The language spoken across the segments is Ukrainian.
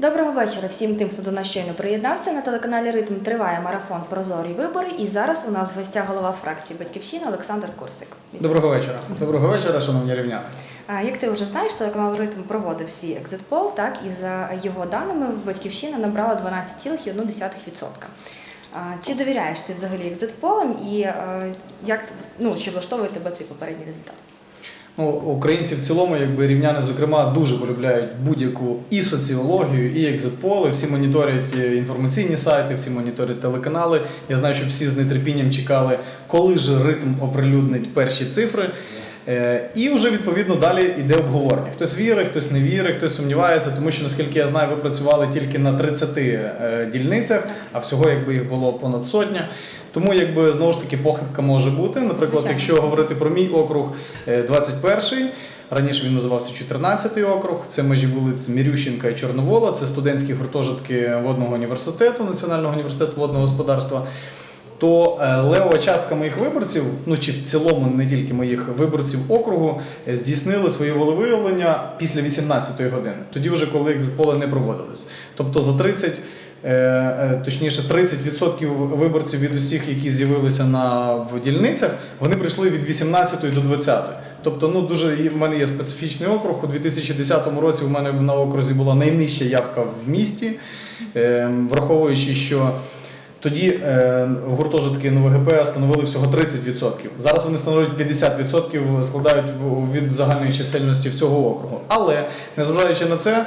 Доброго вечора всім тим, хто до нас щойно приєднався. На телеканалі Ритм триває марафон Прозорі вибори. І зараз у нас в гостях голова фракції Батьківщина Олександр Курсик. Доброго вечора. Доброго вечора, шановні рівняни. Як ти вже знаєш, телеканал Ритм проводив свій екзитпол, так і за його даними Батьківщина набрала 12,1%. А, Чи довіряєш ти взагалі екзитполам і е, як ну чи влаштовує тебе цей попередній результат? Ну, українці в цілому, якби рівняни, зокрема, дуже полюбляють будь-яку і соціологію, і екзитполи. Всі моніторять е, інформаційні сайти, всі моніторять телеканали. Я знаю, що всі з нетерпінням чекали, коли ж ритм оприлюднить перші цифри. Е, І вже відповідно далі йде обговорення. Хтось вірить, хтось не вірить, хтось сумнівається, тому що наскільки я знаю, ви працювали тільки на 30 е, дільницях, а всього якби їх було понад сотня. Тому якби знову ж таки похибка може бути. Наприклад, Звичайно. якщо говорити про мій округ е, 21-й, раніше він називався 14-й округ. Це межі вулиць Мірющенка і Чорновола, це студентські гуртожитки водного університету, Національного університету водного господарства. То е, левова частка моїх виборців, ну чи в цілому не тільки моїх виборців округу, е, здійснили своє волевиявлення після 18-ї години. Тоді вже коли екзитполи не проводились. Тобто за 30, е, е, точніше 30% виборців від усіх, які з'явилися на в дільницях, вони прийшли від 18 до 20. Тобто, ну дуже в мене є специфічний округ. У 2010 році у мене на окрузі була найнижча явка в місті, е, враховуючи, що тоді е, гуртожитки НВГП становили всього 30%. Зараз вони становлять 50%, складають від загальної чисельності всього округу. Але незважаючи на це,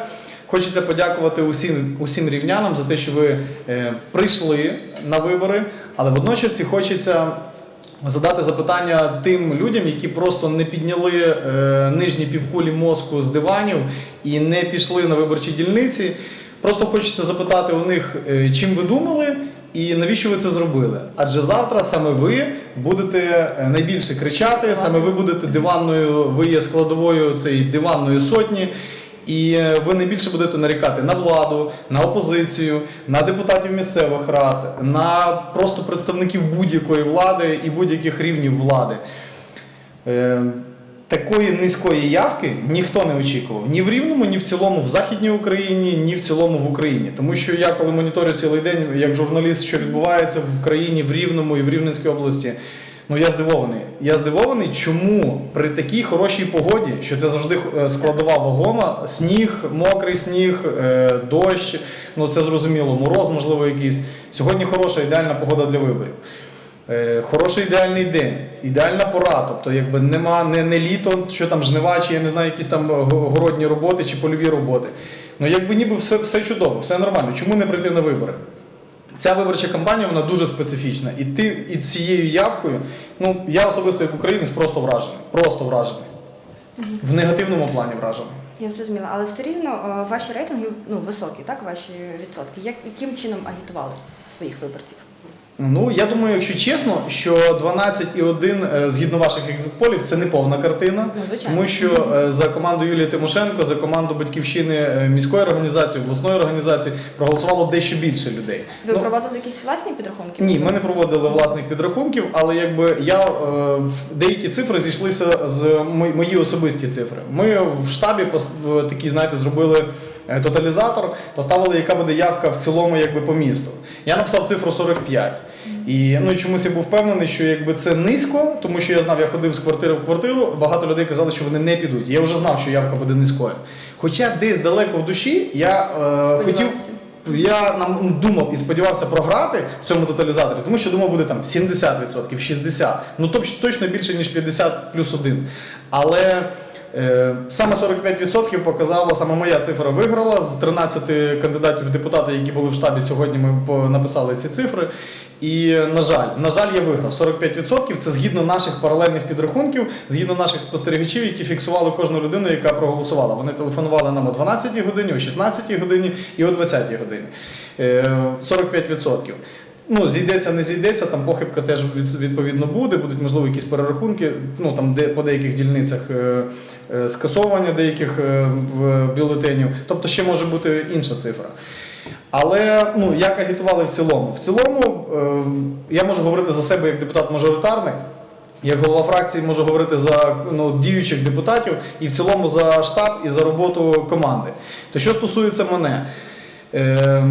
хочеться подякувати усім, усім рівнянам за те, що ви е, прийшли на вибори, але водночас і хочеться. Задати запитання тим людям, які просто не підняли е, нижні півкулі мозку з диванів і не пішли на виборчі дільниці. Просто хочеться запитати у них, е, чим ви думали і навіщо ви це зробили. Адже завтра саме ви будете е, найбільше кричати, саме ви будете диванною, ви є складовою цієї диванної сотні. І е, ви найбільше будете нарікати на владу, на опозицію, на депутатів місцевих рад, на просто представників будь-якої влади і будь-яких рівнів влади. Е, Такої низької явки ніхто не очікував ні в Рівному, ні в цілому в Західній Україні, ні в цілому в Україні. Тому що я, коли моніторю цілий день як журналіст, що відбувається в країні, в Рівному і в Рівненській області, ну я здивований. Я здивований, чому при такій хорошій погоді, що це завжди е, складова вагома, сніг, мокрий сніг, е, дощ, ну це зрозуміло, мороз, можливо, якийсь. Сьогодні хороша ідеальна погода для виборів. Е, Хороший ідеальний день, ідеальна пора. Тобто, якби нема не, не літо, що там жнива, чи я не знаю, якісь там городні роботи чи польові роботи. Ну якби ніби все, все чудово, все нормально. Чому не прийти на вибори? Ця виборча кампанія вона дуже специфічна. І ти і цією явкою, ну я особисто як українець просто вражений. Просто вражений. В негативному плані вражений. Я зрозуміла, але все рівно е, ваші рейтинги ну високі, так ваші відсотки. Як яким чином агітували своїх виборців? Ну, я думаю, якщо чесно, що 12,1 е, згідно ваших екзитполів це не повна картина. Ну. Тому що е, за команду Юлії Тимошенко, за команду батьківщини е, міської організації, обласної організації проголосувало дещо більше людей. Ви Ну, проводили якісь власні підрахунки? ні, ми не проводили власних підрахунків, але якби я деякі цифри зійшлися з мої особисті цифри. Ми в штабі такі, знаєте, зробили тоталізатор, поставили, яка буде явка в цілому, якби по місту. Я написав цифру 45. І ну чомусь я був впевнений, що якби це низько, тому що я знав, я ходив з квартири в квартиру. Багато людей казали, що вони не підуть. Я вже знав, що явка буде низькою. Хоча десь далеко в душі я е, хотів. Я нам думав і сподівався програти в цьому тоталізаторі, тому що думав, буде там 70%, 60%, ну точ- точно більше, ніж 50 плюс 1. Але е, саме 45% показала, саме моя цифра виграла з 13 кандидатів в депутати, які були в штабі сьогодні. Ми написали ці цифри. І на жаль, на жаль, я виграв 45%. Це згідно наших паралельних підрахунків, згідно наших спостерігачів, які фіксували кожну людину, яка проголосувала. Вони телефонували нам о 12-й годині, о 16-й годині і о 20-й годині. Е, 45%. Ну, зійдеться, не зійдеться, там похибка теж відповідно буде, будуть можливо якісь перерахунки, ну там де по деяких дільницях е, е, скасовування деяких е, бюлетенів. Тобто ще може бути інша цифра. Але ну як агітували в цілому? В цілому е, я можу говорити за себе як депутат-мажоритарник. Як голова фракції можу говорити за ну, діючих депутатів і в цілому за штаб і за роботу команди. То що стосується мене, Е,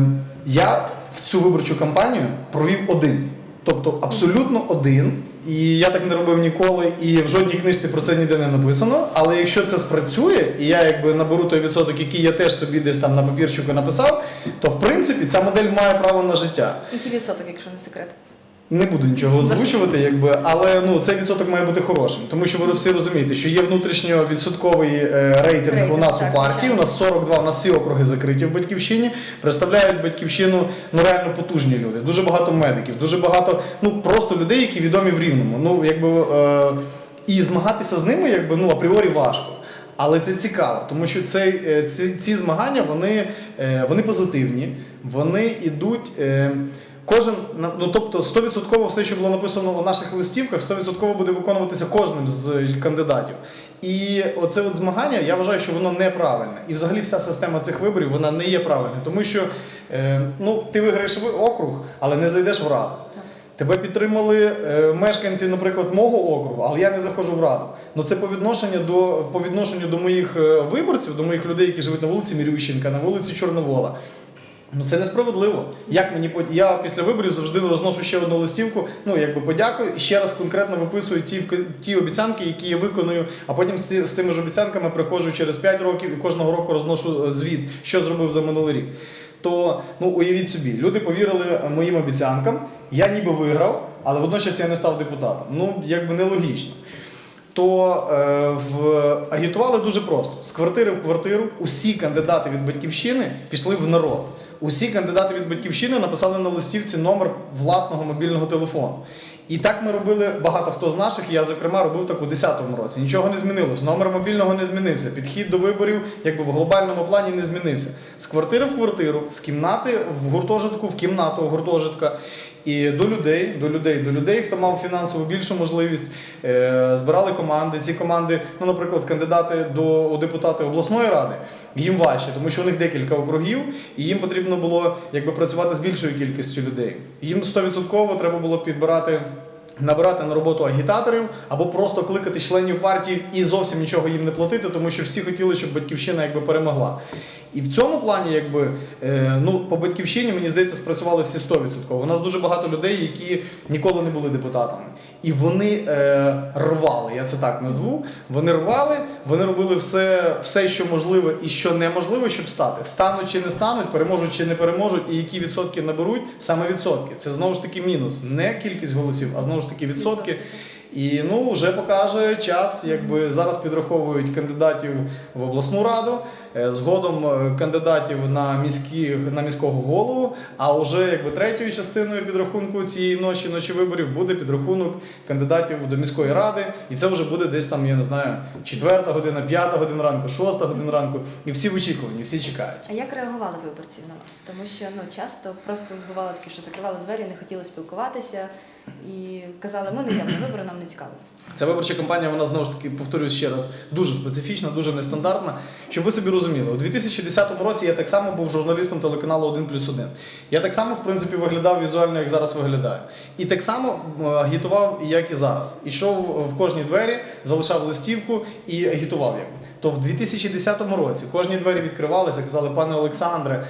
я цю виборчу кампанію провів один. Тобто абсолютно один. І я так не робив ніколи, і в жодній книжці про це ніде не написано. Але якщо це спрацює, і я якби наберу той відсоток, який я теж собі десь там на папірчику написав, то в принципі ця модель має право на життя. Який відсоток, якщо не секрет? Не буду нічого озвучувати, якби, але ну цей відсоток має бути хорошим, тому що ви всі розумієте, що є внутрішньовідсотковий е, рейтинг, Рейтинг, у нас так, у партії. У нас 42, у нас всі округи закриті в батьківщині. Представляють батьківщину ну реально потужні люди. Дуже багато медиків, дуже багато ну просто людей, які відомі в рівному. Ну якби е, і змагатися з ними, якби ну апріорі важко. Але це цікаво, тому що цей, е, ці, ці змагання вони, е, вони позитивні, вони йдуть. е, Кожен ну тобто 100% все, що було написано у наших листівках, 100% буде виконуватися кожним з кандидатів. І оце от змагання, я вважаю, що воно неправильне. І взагалі вся система цих виборів вона не є правильною, тому що е, ну ти виграєш округ, але не зайдеш в раду. Тебе підтримали е, мешканці, наприклад, мого округу, але я не заходжу в раду. Ну це по відношенню до по відношенню до моїх е, виборців, до моїх людей, які живуть на вулиці Мірющенка, на вулиці Чорновола. Ну це несправедливо. Як мені я після виборів завжди розношу ще одну листівку, ну якби подякую, і ще раз конкретно виписую ті ті обіцянки, які я виконую, а потім з, з тими ж обіцянками приходжу через 5 років і кожного року розношу е, звіт, що зробив за минулий рік. То ну уявіть собі, люди повірили е, моїм обіцянкам, я ніби виграв, але водночас я не став депутатом. Ну якби нелогічно то е, в, агітували дуже просто. З квартири в квартиру усі кандидати від батьківщини пішли в народ. Усі кандидати від батьківщини написали на листівці номер власного мобільного телефону. І так ми робили багато хто з наших. Я, зокрема, робив так у 2010 році. Нічого не змінилось. Номер мобільного не змінився. Підхід до виборів, якби в глобальному плані, не змінився. З квартири в квартиру, з кімнати в гуртожитку, в кімнату гуртожитка. І до людей, до людей, до людей, хто мав фінансово більшу можливість, е, збирали команди. Ці команди, ну, наприклад, кандидати до депутати обласної ради, їм важче, тому що у них декілька округів, і їм потрібно було якби працювати з більшою кількістю людей. Їм 100% треба було підбирати. Набирати на роботу агітаторів або просто кликати членів партії і зовсім нічого їм не платити, тому що всі хотіли, щоб батьківщина якби перемогла. І в цьому плані, якби е, ну по батьківщині, мені здається, спрацювали всі 100%. У нас дуже багато людей, які ніколи не були депутатами, і вони е, рвали. Я це так назву. Вони рвали, вони робили все, все, що можливе і що неможливе, щоб стати. Стануть чи не стануть, переможуть чи не переможуть, і які відсотки наберуть, саме відсотки. Це знову ж таки мінус, не кількість голосів, а знову ж таки відсотки. І ну вже покаже час, якби зараз підраховують кандидатів в обласну раду, е, згодом е, кандидатів на міські на міського голову. А вже якби третьою частиною підрахунку цієї ночі, ночі виборів, буде підрахунок кандидатів до міської ради, і це вже буде десь там, я не знаю, четверта година, п'ята година ранку, шоста година ранку. І всі в очікуванні, всі чекають. А як реагували виборці на вас? Тому що ну часто просто бувало таке, що закривали двері, не хотіли спілкуватися і казали, ми не йдемо на вибори, нам не цікаво. Ця виборча кампанія, вона знову ж таки, повторюсь ще раз, дуже специфічна, дуже нестандартна. Щоб ви собі розуміли, у 2010 році я так само був журналістом телеканалу 1 плюс 1. Я так само, в принципі, виглядав візуально, як зараз виглядаю. І так само агітував, як і зараз. Ішов в кожні двері, залишав листівку і агітував як. То в 2010 році кожні двері відкривалися, казали, пане Олександре,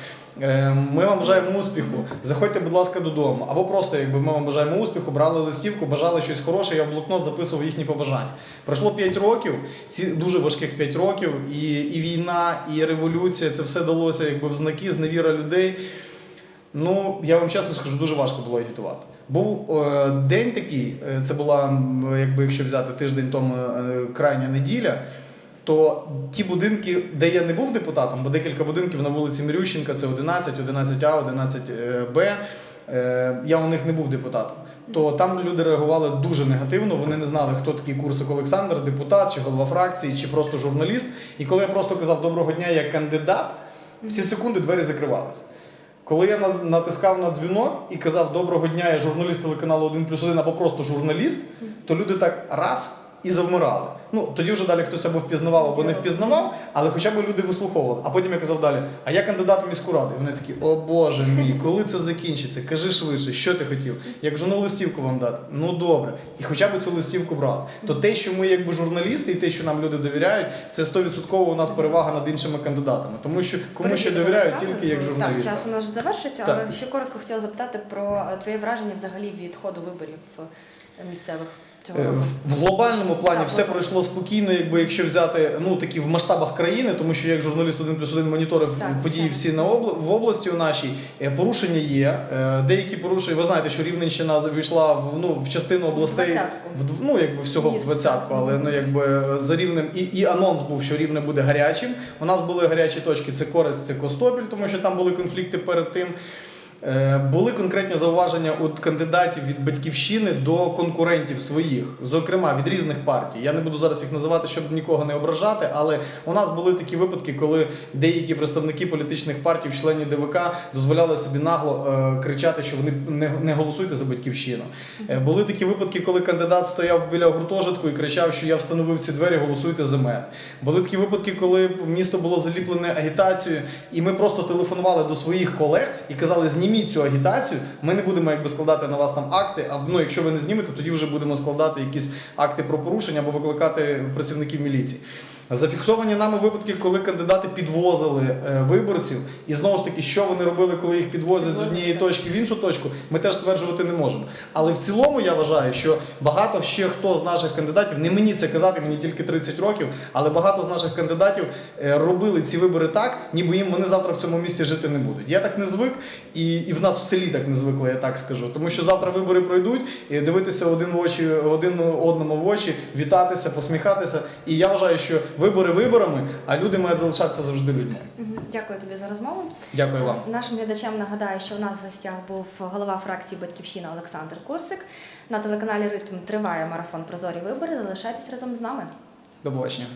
ми вам бажаємо успіху. Заходьте, будь ласка, додому. Або просто, якби ми вам бажаємо успіху, брали листівку, бажали щось хороше, я в блокнот записував їхні побажання. Пройшло 5 років, ці дуже важких 5 років, і, і війна, і революція, це все далося якби в знаки, зневіра людей. Ну, я вам чесно скажу, дуже важко було агітувати. Був е, день такий, е, це була, якби якщо взяти тиждень тому е, крайня неділя. То ті будинки, де я не був депутатом, бо декілька будинків на вулиці Мірющенка, це 11, 11А, 11Б, е, я у них не був депутатом. То там люди реагували дуже негативно. Вони не знали, хто такий Курсик Олександр, депутат чи голова фракції, чи просто журналіст. І коли я просто казав доброго дня, я кандидат, всі секунди двері закривалися. Коли я натискав на дзвінок і казав Доброго дня, я журналіст телеканалу 1 плюс 1 або просто журналіст, то люди так раз і завмирали. Ну тоді вже далі хтось або впізнавав, або не впізнавав, але хоча б люди вислуховували. А потім я казав далі: а я кандидат в міську раду. І вони такі, о Боже мій, коли це закінчиться? Кажи швидше, що ти хотів? Як журну листівку вам дати? Ну добре. І хоча б цю листівку брали. То те, що ми якби журналісти, і те, що нам люди довіряють, це 100% у нас перевага над іншими кандидатами. Тому що кому ще довіряють тільки як Так, час у нас завершується, але ще коротко хотіла запитати про е, твоє враження взагалі від ходу виборів е, місцевих. В глобальному плані Так, все пройшло спокійно, якби якщо взяти ну такі в масштабах країни, тому що як журналіст один плюс один моніторив Так, події звичайно. всі на обла- в області у нашій. Е, Порушення є. Е, Деякі порушення. Ви знаєте, що Рівненщина війшла в ну в частину областей в дв- ну якби всього в двадцятку, але ну якби е, за рівнем і, і анонс був, що рівне буде гарячим. У нас були гарячі точки. Це Корець, це Костопіль, тому що там були конфлікти перед тим. Е, Були конкретні зауваження від кандидатів від батьківщини до конкурентів своїх, зокрема від різних партій. Я не буду зараз їх називати, щоб нікого не ображати, але у нас були такі випадки, коли деякі представники політичних партій, члені ДВК, дозволяли собі нагло е, кричати, що вони не, не голосуйте за батьківщину. Е, були такі випадки, коли кандидат стояв біля гуртожитку і кричав, що я встановив ці двері, голосуйте за мене. Були такі випадки, коли місто було заліплене агітацією, і ми просто телефонували до своїх колег і казали, зніміть цю агітацію. Ми не будемо якби складати на вас там акти. А ну, якщо ви не знімете, тоді вже будемо складати якісь акти про порушення або викликати працівників міліції. Зафіксовані нами випадки, коли кандидати підвозили е, виборців, і знову ж таки, що вони робили, коли їх підвозять з однієї точки в іншу точку, ми теж стверджувати не можемо. Але в цілому я вважаю, що багато ще хто з наших кандидатів, не мені це казати, мені тільки 30 років, але багато з наших кандидатів е, робили ці вибори так, ніби їм вони завтра в цьому місці жити не будуть. Я так не звик, і, і в нас в селі так не звикли, я так скажу. Тому що завтра вибори пройдуть, і дивитися один в очі, один одному в очі, вітатися, посміхатися. І я вважаю, що вибори виборами, а люди мають залишатися завжди людьми. Дякую тобі за розмову. Дякую вам. Нашим глядачам нагадаю, що у нас в гостях був голова фракції Батьківщина Олександр Курсик. На телеканалі Ритм триває марафон Прозорі вибори. Залишайтесь разом з нами. До побачення.